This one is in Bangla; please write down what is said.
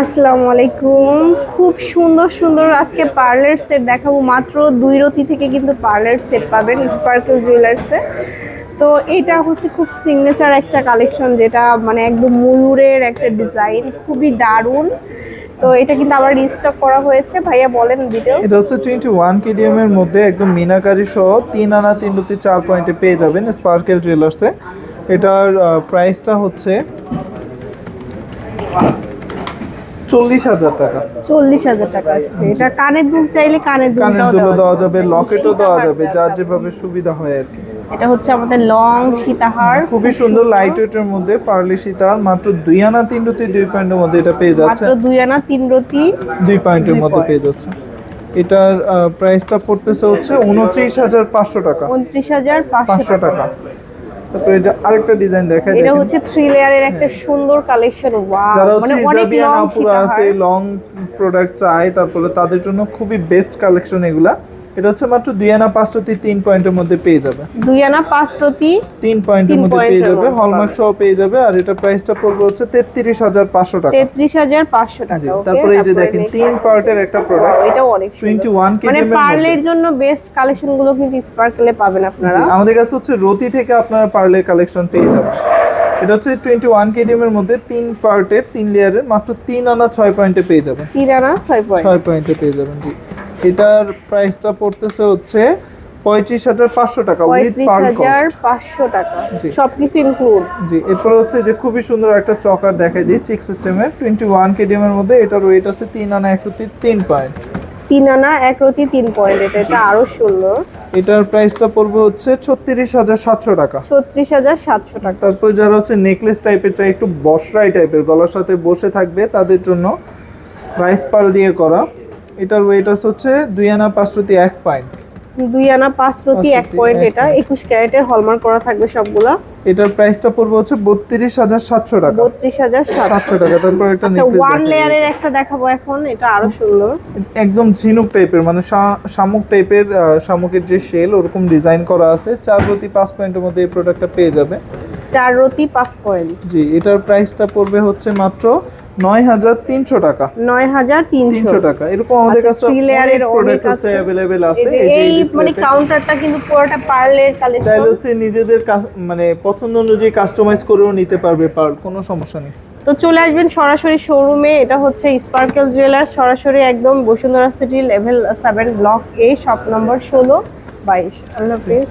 আসসালামু আলাইকুম। খুব সুন্দর সুন্দর আজকে পার্লার সেট দেখাবো। মাত্র দুই রতি থেকে কিন্তু পার্লার সেট পাবেন স্পার্কেল জুয়েলার্সে তো এটা হচ্ছে খুব সিগনেচার একটা কালেকশন যেটা মানে একদম ময়ূরের একটা ডিজাইন খুবই দারুণ। তো এটা কিন্তু আবার রিস্টক করা হয়েছে। ভাইয়া বলেন ডিটেলস এটা হচ্ছে টোয়েন্টি ওয়ান কেডিএম এর মধ্যে একদম মিনাকারি সহ তিন আনা, তিন রুটি চার পয়েন্টে পেয়ে যাবেন স্পার্কেল জুয়েলার্সে এটার প্রাইসটা হচ্ছে চল্লিশ হাজার টাকা। চল্লিশ হাজার টাকা আসবে। এটা কানের দুল চাইলে কানের কানের দুলটাও দুলো দেওয়া যাবে। লকেটও দেওয়া যাবে যার যেভাবে সুবিধা হয় আর কি। এটা হচ্ছে আমাদের লং সীতাহার। খুবই সুন্দর লাইট ওয়েটের মধ্যে পার্লি সীতার মাত্র দুই আনা তিন রুটি দুই পয়েন্টের মধ্যে এটা পেয়ে যাচ্ছে। মাত্র দুই আনা তিন রতি দুই পয়েন্টের মধ্যে পেয়ে যাচ্ছে। এটার প্রাইসটা পড়তেছে হচ্ছে উনত্রিশ হাজার পাঁচশো টাকা। উনত্রিশ হাজার পাঁচশো টাকা। তারপরে এটা আরেকটা ডিজাইন দেখা এটা যায় হচ্ছে থ্রি লেয়ারের একটা সুন্দর কালেকশন ওয়াও যারা মানে হচ্ছে ইজাবিয়ান লং আপুরা আছে লং প্রোডাক্ট চায় তারপরে তাদের জন্য খুবই বেস্ট কালেকশন এগুলা। এটা হচ্ছে মাত্র দুই আনা পাঁচশোটি তিন পয়েন্টের মধ্যে পেয়ে যাবে। দুই আনা পাঁচ রতি তিন পয়েন্টের মধ্যে পেয়ে যাবে হলমার্ক সহ পেয়ে যাবে আর এটা প্রাইসটা পড়বে হচ্ছে তেত্রিশ হাজার পাঁচশো টাকা। তেত্রিশ হাজার পাঁচশো টাকা তারপরে এই যে দেখেন তিন পার্টের একটা প্রোডাক্ট এটাও অনেক টোয়েন্টি ওয়ান মানে পার্লের জন্য বেস্ট কালেকশনগুলো কিন্তু স্পার্কেলে পাবেন আপনারা। আমাদের কাছে হচ্ছে রতি থেকে আপনারা পার্লের কালেকশন পেয়ে যাবেন। এটা হচ্ছে টোয়েন্টি ওয়ান কেডিএম এর মধ্যে তিন পার্টের তিন লেয়ারের মাত্র তিন আনা ছয় পয়েন্টে পেয়ে যাবেন। তিন আনা ছয় পয়েন্ট ছয় পয়েন্টে পেয়ে যাবেন জি। এটার প্রাইসটা পড়তেছে হচ্ছে পঁয়ত্রিশ হাজার পাঁচশো টাকা উইথ পার কস্ট পাঁচশো টাকা। সবকিছু ইনক্লুড জি এরপর হচ্ছে যে খুবই সুন্দর একটা চকার দেখাই দিই চিক সিস্টেমের টোয়েন্টি ওয়ান কেডিএম এর মধ্যে এটার ওয়েট আছে তিন আনা একশো তিন পয়েন্ট তিন আনা এক রতি তিন পয়েন্ট এটা এটা আরও সুন্দর। এটার প্রাইসটা পড়বে হচ্ছে ছত্রিশ হাজার সাতশো টাকা। ছত্রিশ হাজার সাতশো টাকা। তারপর যারা হচ্ছে নেকলেস টাইপের চাই একটু বসরাই টাইপের গলার সাথে বসে থাকবে তাদের জন্য রাইস পাল দিয়ে করা। এটার ওয়েট আছে হচ্ছে দুই আনা পাঁচশোটি এক পয়েন্ট দুই আনা পাঁচ রতি এক পয়েন্ট এটা একুশ ক্যারেটের হলমার্ক করা থাকবে সবগুলা। এটার প্রাইসটা পড়বে হচ্ছে বত্রিশ হাজার সাতশো টাকা। বত্রিশ হাজার সাতশো টাকা তারপর একটা আচ্ছা ওয়ান লেয়ারের একটা দেখাবো এখন এটা আরও সুন্দর। একদম ঝিনুক টাইপের মানে শামুক টাইপের শামুকের যে শেল ওরকম ডিজাইন করা আছে। চার প্রতি পাঁচ পয়েন্টের মধ্যে এই প্রোডাক্টটা পেয়ে যাবে। চার রতি পাঁচ পয়েন্ট জি এটার প্রাইসটা পড়বে হচ্ছে মাত্র টাকা। টাকা। এরকম আমাদের কাছে প্রোডাক্ট আছে। আছে। এই মানে কাউন্টারটা কিন্তু পুরোটা পার্লের চাইলে কালেকশন হচ্ছে নিজেদের মানে পছন্দ অনুযায়ী কাস্টমাইজ করেও নিতে পারবে পার কোনো সমস্যা নেই। তো চলে আসবেন সরাসরি শোরুমে এটা হচ্ছে স্পার্কেল জুয়েলার্স সরাসরি একদম Bashundhara city level seven block A shop number ষোলো বাইশ। আল্লাহ হাফিজ।